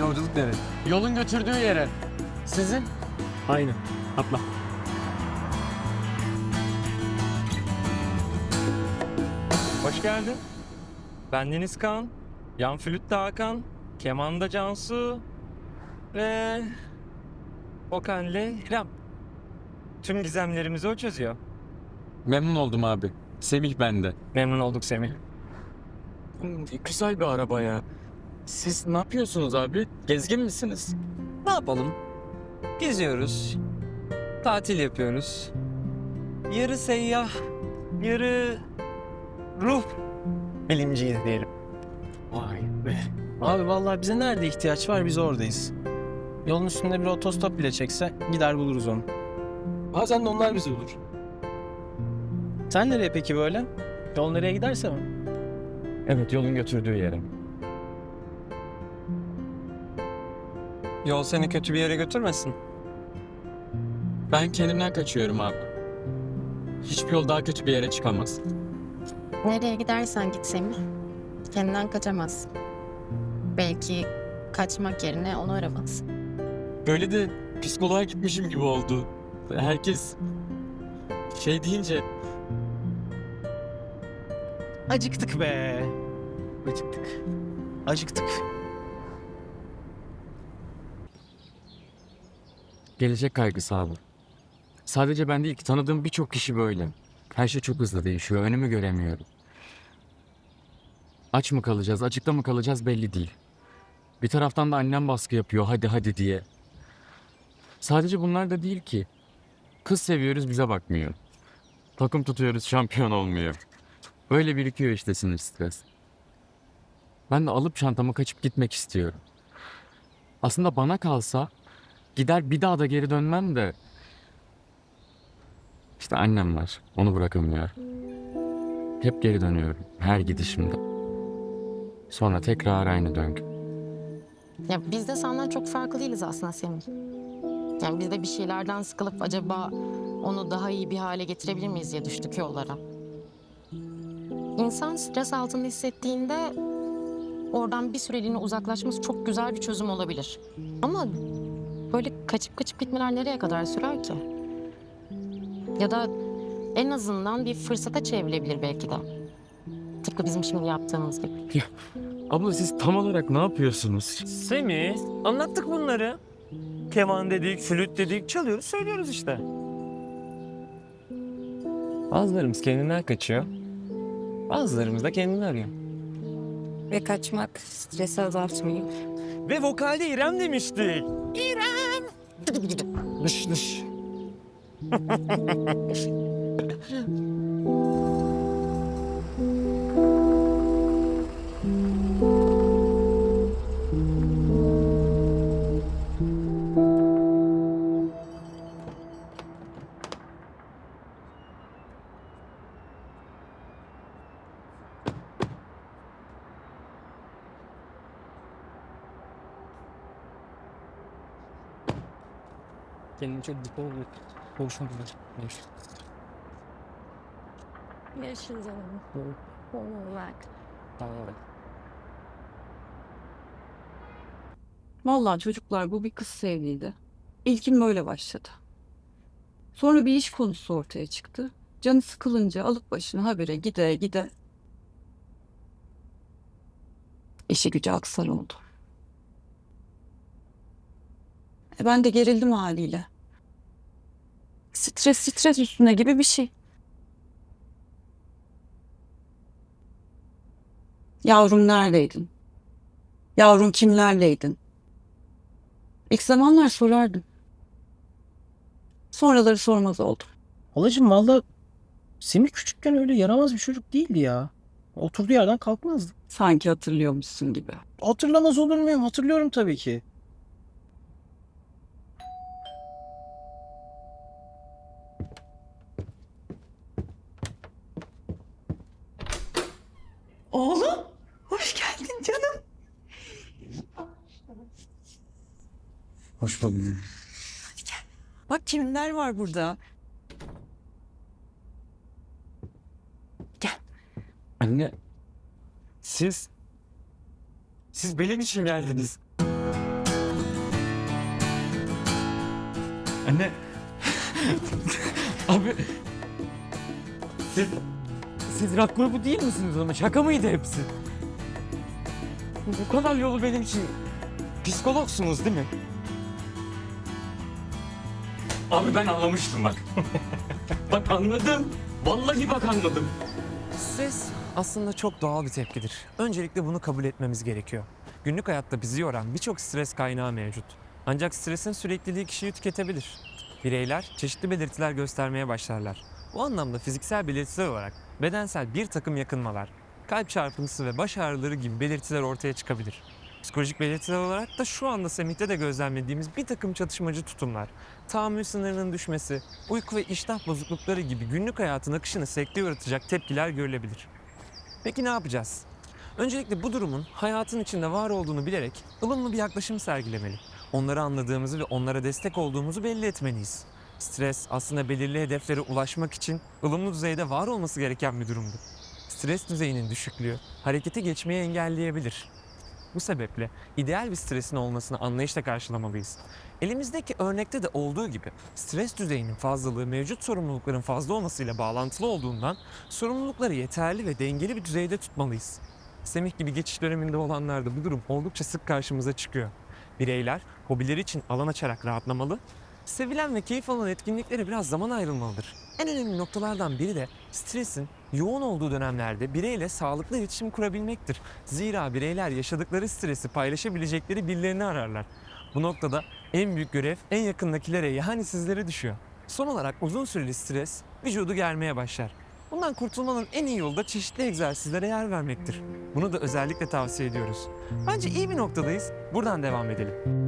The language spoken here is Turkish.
Yolculuk nereye? Yolun götürdüğü yere. Sizin? Aynı. Atla. Hoş geldin. Ben Deniz Kaan. Yan flütte Hakan. Kemanda Cansu. Ve... Okan'le İrem. Tüm gizemlerimizi o çözüyor. Memnun oldum abi. Semih bende. Memnun olduk Semih. Güzel bir araba ya. Siz ne yapıyorsunuz abi? Gezgin misiniz? Ne yapalım? Geziyoruz. Tatil yapıyoruz. Yarı seyyah, yarı ruh bilimciyiz diyelim. Vay be. Abi vallahi bize nerede ihtiyaç var biz oradayız. Yolun üstünde bir otostop bile çekse gider buluruz onu. Bazen de onlar bizi bulur. Sen nereye peki böyle? Yol nereye giderse mi? Evet yolun götürdüğü yere. Yol seni kötü bir yere götürmesin. Ben kendimden kaçıyorum abi. Hiçbir yol daha kötü bir yere çıkamaz. Nereye gidersen git Semih. Kendinden kaçamazsın. Belki kaçmak yerine onu aramalısın. Böyle de psikoloğa gitmişim gibi oldu. Herkes şey deyince Acıktık be. Acıktık. Acıktık. Gelecek kaygısı abi. Sadece ben değil ki tanıdığım birçok kişi böyle. Her şey çok hızlı değişiyor. Önümü göremiyorum. Aç mı kalacağız, açıkta mı kalacağız belli değil. Bir taraftan da annem baskı yapıyor hadi hadi diye. Sadece bunlar da değil ki. Kız seviyoruz bize bakmıyor. Takım tutuyoruz şampiyon olmuyor. Böyle birikiyor işte sinir stres. Ben de alıp çantamı kaçıp gitmek istiyorum. Aslında bana kalsa Gider bir daha da geri dönmem de. İşte annem var. Onu bırakamıyor. Hep geri dönüyorum. Her gidişimde. Sonra tekrar aynı döngü. Ya biz de senden çok farklı değiliz aslında Semih. Yani biz de bir şeylerden sıkılıp acaba onu daha iyi bir hale getirebilir miyiz diye düştük yollara. İnsan stres altında hissettiğinde oradan bir süreliğine uzaklaşması çok güzel bir çözüm olabilir. Ama böyle kaçıp kaçıp gitmeler nereye kadar sürer ki? Ya da en azından bir fırsata çevrilebilir belki de. Tıpkı bizim şimdi yaptığımız gibi. Abla siz tam olarak ne yapıyorsunuz? Semih, anlattık bunları. Keman dedik, flüt dedik, çalıyoruz, söylüyoruz işte. Bazılarımız kendinden kaçıyor. Bazılarımız da kendini arıyor. Ve kaçmak stresi azaltmıyor. Ve vokalde İrem demiştik. Dış dış. Kendine çok dikkat et. Konuşmak üzere. Görüşürüz canım. Bak. Tamam. Vallahi çocuklar bu bir kız sevgiydi. İlkin böyle başladı. Sonra bir iş konusu ortaya çıktı. Canı sıkılınca alıp başını habire gide gide. İşi gücü aksar oldu. E ben de gerildim haliyle. Stres stres üstüne gibi bir şey. Yavrum neredeydin? Yavrum kimlerleydin? İlk zamanlar sorardım. Sonraları sormaz oldum. Halacığım valla Semih küçükken öyle yaramaz bir çocuk değildi ya. Oturduğu yerden kalkmazdı. Sanki hatırlıyormuşsun gibi. Hatırlamaz olur muyum? Hatırlıyorum tabii ki. Oğlum hoş geldin canım. Hoş bulduk. Hadi gel. Bak kimler var burada. Gel. Anne. Siz. Siz benim için geldiniz. Anne. Abi. Siz siz rock grubu değil misiniz ama şaka mıydı hepsi? Bu kadar yolu benim için psikologsunuz değil mi? Abi ben anlamıştım bak. Bak anladım. Vallahi bak anladım. Stres aslında çok doğal bir tepkidir. Öncelikle bunu kabul etmemiz gerekiyor. Günlük hayatta bizi yoran birçok stres kaynağı mevcut. Ancak stresin sürekliliği kişiyi tüketebilir. Bireyler çeşitli belirtiler göstermeye başlarlar. Bu anlamda fiziksel belirtiler olarak bedensel bir takım yakınmalar, kalp çarpıntısı ve baş ağrıları gibi belirtiler ortaya çıkabilir. Psikolojik belirtiler olarak da şu anda Semih'te de gözlemlediğimiz bir takım çatışmacı tutumlar, tahammül sınırının düşmesi, uyku ve iştah bozuklukları gibi günlük hayatın akışını sekteye uğratacak tepkiler görülebilir. Peki ne yapacağız? Öncelikle bu durumun hayatın içinde var olduğunu bilerek ılımlı bir yaklaşım sergilemeli. Onları anladığımızı ve onlara destek olduğumuzu belli etmeliyiz. Stres aslında belirli hedeflere ulaşmak için ılımlı düzeyde var olması gereken bir durumdur. Stres düzeyinin düşüklüğü harekete geçmeyi engelleyebilir. Bu sebeple ideal bir stresin olmasını anlayışla karşılamalıyız. Elimizdeki örnekte de olduğu gibi stres düzeyinin fazlalığı mevcut sorumlulukların fazla olmasıyla bağlantılı olduğundan sorumlulukları yeterli ve dengeli bir düzeyde tutmalıyız. Semih gibi geçiş döneminde olanlarda bu durum oldukça sık karşımıza çıkıyor. Bireyler hobileri için alan açarak rahatlamalı, sevilen ve keyif alan etkinliklere biraz zaman ayrılmalıdır. En önemli noktalardan biri de stresin yoğun olduğu dönemlerde bireyle sağlıklı iletişim kurabilmektir. Zira bireyler yaşadıkları stresi paylaşabilecekleri birilerini ararlar. Bu noktada en büyük görev en yakındakilere yani sizlere düşüyor. Son olarak uzun süreli stres vücudu germeye başlar. Bundan kurtulmanın en iyi yolu da çeşitli egzersizlere yer vermektir. Bunu da özellikle tavsiye ediyoruz. Bence iyi bir noktadayız. Buradan devam edelim.